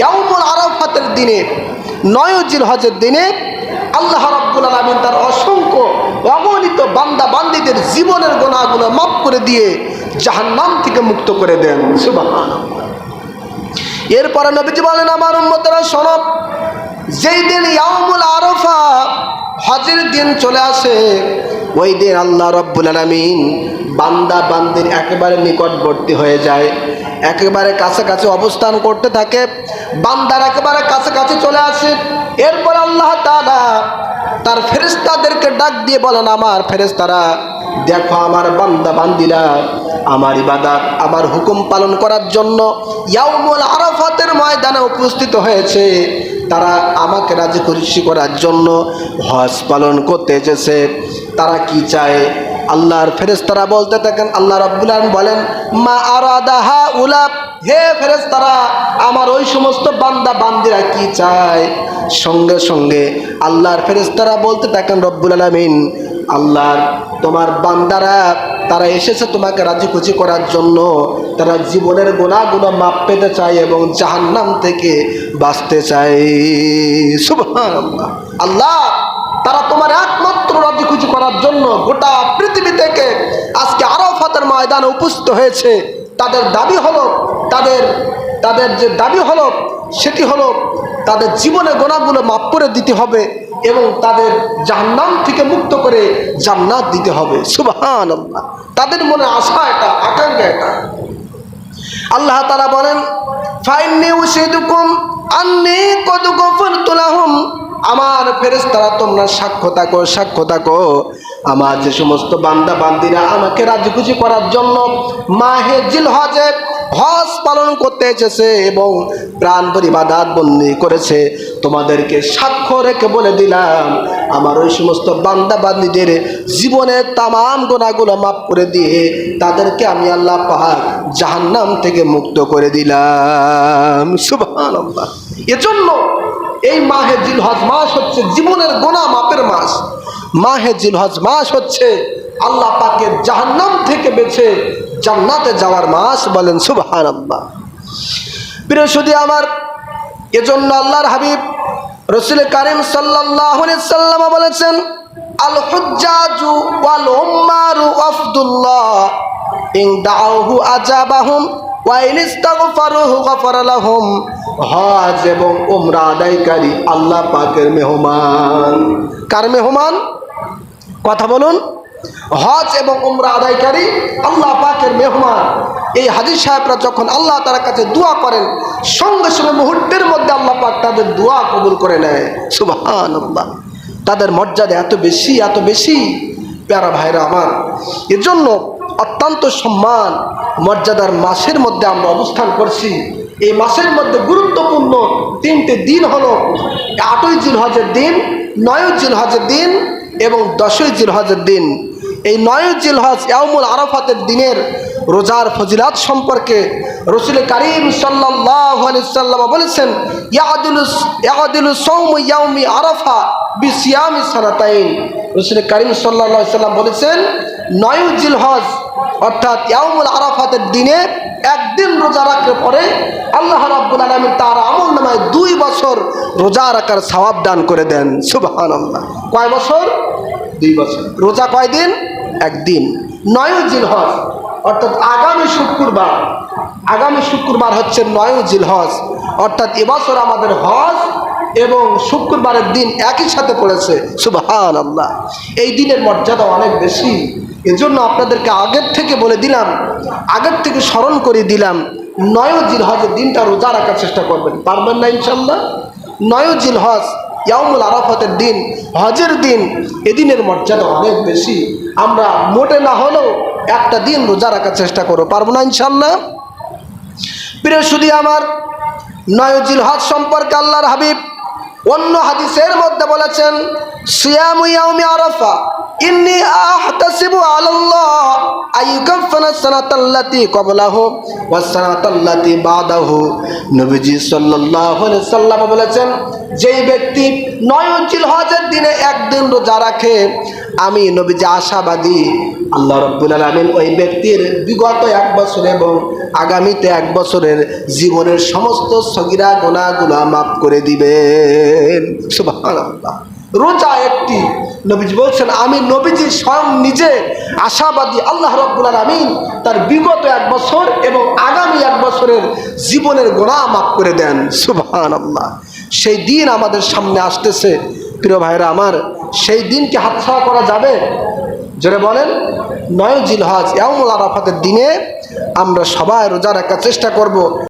ইয়ামুল আরাফাতের দিনে নয় জিল হজের দিনে আল্লাহ রাব্বুল আলামিন তার অসংখ্য অগণিত বান্দা বান্দিদের জীবনের গোনাগুলো মাফ করে দিয়ে জাহান্নাম থেকে মুক্ত করে দেন। সুবহানাল্লাহ। এরপরে নবীজি বলেন, আমার উম্মতেরা শোনব যেই দিন ইয়ামুল আরফা হজের দিন চলে আসে, ওই দিন আল্লাহ রব্বুল আলামিন বান্দা বান্দির একেবারে নিকটবর্তী হয়ে যায়, একেবারে কাছাকাছি অবস্থান করতে থাকে, বান্দার একেবারে কাছাকাছি চলে আসে। এরপর আল্লাহ তাআলা তার ফেরেশতাদেরকে ডাক দিয়ে বলেন, আমার ফেরেশতারা, দেখো আমার বান্দা বান্দিরা, আমার ইবাদত, আমার হুকুম পালন করার জন্য ইয়াউমুল আরাফাতের ময়দানে উপস্থিত হয়েছে। তারা আমাকে রাজি খুশি করার জন্য হজ পালন করতে এসেছে। তারা কি চায়? আল্লাহর ফেরেস্তারা বলতে থাকেন, আল্লাহ রাব্বুল আলম বলেন, মা আরাদাহা উলাব হে ফেরেস্তারা আমার ওই সমস্ত বান্দা বান্দিরা কি চায়? সঙ্গে সঙ্গে আল্লাহর ফেরেস্তারা বলতে থাকেন, রব্বুল আলামিন, আল্লাহর তোমার বান্দারা, তারা এসেছে তোমাকে রাজি খুশি করার জন্য। তারা জীবনের গোনাগুলো মাপ পেতে চায় এবং জাহান্নাম থেকে বাঁচতে চায়। আল্লাহ, তারা তোমার একমাত্র খুশি করার জন্য গোটা পৃথিবী থেকে আজকে আরাফাতের ময়দানে উপস্থিত হয়েছে। তাদের দাবি হলো, তাদের তাদের যে দাবি হলো, সেটি হলো তাদের জীবনে গোনাগুলো মাপ করে দিতে হবে এবং তাদের জাহান্নাম থেকে মুক্ত করে জান্নাত দিতে হবে। সুবাহান তাদের মনে আশা এটা, আকাঙ্ক্ষা এটা। আল্লাহ তারা বলেন, ফাইন্নি উশিদুকুম আন্নি কদ গফরতু লাহুম। আমার ফেরেশতারা তোমরা সাক্ষ্য থাকো সাক্ষ্য থাকো। আমার যে সমস্ত বান্দা বান্দিরা আমাকে রাজি খুশি করার জন্য মাহে জিল হজে হজ পালন করতে এসেছে এবং প্রাণ পরিবাদাত বন্দি করেছে, তোমাদেরকে সাক্ষ্য রেখে বলে দিলাম। আমার ওই সমস্ত বান্দা বান্দিদের জীবনের তামাম গোনাগুলো মাফ করে দিয়ে তাদেরকে আমি আল্লাহ পাহাড় জাহান্নাম থেকে মুক্ত করে দিলাম। সুবহান এজন্য এই মাহে জিলহজ মাস হচ্ছে জীবনের গোনা মাপের মাস। মাহে জিলহজ মাস হচ্ছে আল্লাহ পাকের জাহান্নাম থেকে বেছে জান্নাতে যাওয়ার মাস বলেন সুবহান আল্লাহ বৃহস্পতি আমার, এজন্য আল্লাহর হাবিব রসুল কারিম সাল্লাহ সাল্লাম বলেছেন আল হুজ্জাজু ওয়াল উম্মারু আফদুল্লাহ ইন দাউহু আজাবাহুম ওয়া ইস্তাগফারুহু গফারা লাহুম হজ এবং উমরা আদায়কারী আল্লাহ পাকের মেহমান। কার মেহমান? কথা বলুন। হজ এবং উমরা আদায়কারী আল্লাহ পাকের মেহমান। এই হাজির সাহেবরা যখন আল্লাহ তার কাছে দোয়া করেন, সঙ্গে সঙ্গে মুহূর্তের মধ্যে আল্লাহ পাক তাদের দোয়া কবুল করে নেয়। সুবাহান তাদের মর্যাদা এত বেশি এত বেশি। প্যারা ভাইরা আমার, এজন্য অত্যন্ত সম্মান মর্যাদার মাসের মধ্যে আমরা অবস্থান করছি। এই মাসের মধ্যে গুরুত্বপূর্ণ তিনটি দিন হলো আটই জিল হজের দিন নয় জিল হজের দিন এবং দশই জিল হজের দিন। এই নয় জিল হজ ইয়ামুল আরাফাতের দিনের রোজার ফজিলাত সম্পর্কে রসুল করিম সাল্লাহ বলেছেন, ইয়াদুল সৌম ইয়াউমি আরাফা রসুল করিম সাল্লাহ সাল্লাম বলেছেন নয় জিল হজ অর্থাৎ ইয়ামুল আরাফাতের দিনে একদিন রোজা রাখলে পরে আল্লাহ রাব্বুল আলমী তার আমল নামায় দুই বছর রোজা রাখার সওয়াব দান করে দেন। সুবাহান আল্লাহ কয় বছর? দুই বছর। রোজা কয় দিন? একদিন। নয় জিল হজ অর্থাৎ আগামী শুক্রবার। আগামী শুক্রবার হচ্ছে নয় জিল হজ অর্থাৎ এবছর আমাদের হজ এবং শুক্রবারের দিন একই সাথে পড়েছে। সুবাহান আল্লাহ এই দিনের মর্যাদা অনেক বেশি। এজন্য আপনাদেরকে আগের থেকে বলে দিলাম, আগের থেকে স্মরণ করে দিলাম নয় জিল হজের দিনটা রোজা রাখার চেষ্টা করবেন। পারবেন না ইনশাল্লাহ নয় জিল হজ ইয়ামুল আরাফাতের দিন, হজের দিন, এদিনের মর্যাদা অনেক বেশি। আমরা মোটে না হলেও একটা দিন রোজা রাখার চেষ্টা করো পারব না ইনশাল্লাহ প্রিয় শুধু আমার নয়জিল হজ সম্পর্কে আল্লাহর হাবিব অন্য হাদিসের মধ্যে বলেছেন, সিয়ামু ইয়াউমি আরাফা, ইন্নি আহতাসিবু সানাতাল্লাতি সানাতাল্লাতি বাদাহু। নবীজি সাল্লাল্লাহু সাল্লাম বলেছেন, যেই ব্যক্তি নয় জিল হজের দিনে একদিন রোজা রাখে, আমি নবীজি আশাবাদী, আল্লাহ রব্বুল আলমিন ওই ব্যক্তির বিগত এক বছর এবং আগামীতে এক বছরের জীবনের সমস্ত সগিরা গোনাগুলা মাফ করে দিবেন। সুবহানাল্লাহ। রোজা একটি। নবীজি বলছেন, আমি নবীজি স্বয়ং নিজে আশাবাদী আল্লাহ রব্বুল আলমিন তার বিগত এক বছর এবং আগামী এক বছরের জীবনের গোড়া মাফ করে দেন। সুবহান আল্লাহ সেই দিন আমাদের সামনে আসতেছে। প্রিয় ভাইরা আমার, সেই দিনকে হাতছাড়া করা যাবে? জোরে বলেন, নয় জিল হজ এমন আরাফাতের দিনে আমরা সবাই রোজা রাখার চেষ্টা করব।